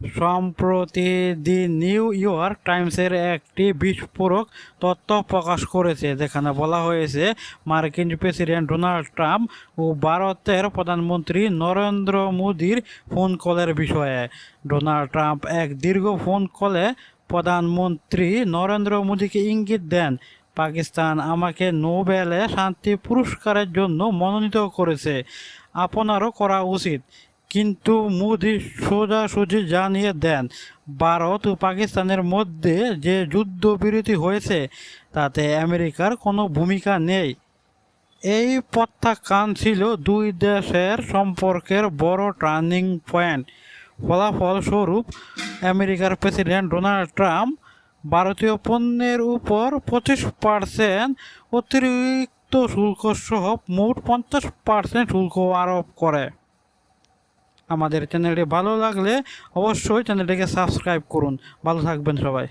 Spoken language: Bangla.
সম্প্রতি দি নিউ ইয়র্ক টাইমসের একটি বিস্ফোরক তথ্য প্রকাশ করেছে, যেখানে বলা হয়েছে মার্কিন প্রেসিডেন্ট ডোনাল্ড ট্রাম্প ও ভারতের প্রধানমন্ত্রী নরেন্দ্র মোদীর ফোন কলের বিষয়ে। ডোনাল্ড ট্রাম্প এক দীর্ঘ ফোন কলে প্রধানমন্ত্রী নরেন্দ্র মোদীকে ইঙ্গিত দেন, পাকিস্তান আমাকে নোবেলে শান্তি পুরস্কারের জন্য মনোনীত করেছে। আপনারও করা উচিত। কিন্তু মোদি সোজাসুজি জানিয়ে দেন, ভারত ও পাকিস্তানের মধ্যে যে যুদ্ধবিরতি হয়েছে, তাতে আমেরিকার কোনো ভূমিকা নেই। এই প্রত্যাখ্যান ছিল দুই দেশের সম্পর্কের বড় টার্নিং পয়েন্ট। ফলাফলস্বরূপ, আমেরিকার প্রেসিডেন্ট ডোনাল্ড ট্রাম্প ভারতীয় পণ্যের উপর পঁচিশ পার্সেন্ট অতিরিক্ত শুল্ক সহ মোট পঞ্চাশ পার্সেন্ট শুল্ক আরোপ করে। আমাদের চ্যানেলটি ভালো লাগলে অবশ্যই চ্যানেলটিকে সাবস্ক্রাইব করুন। ভালো থাকবেন সবাই।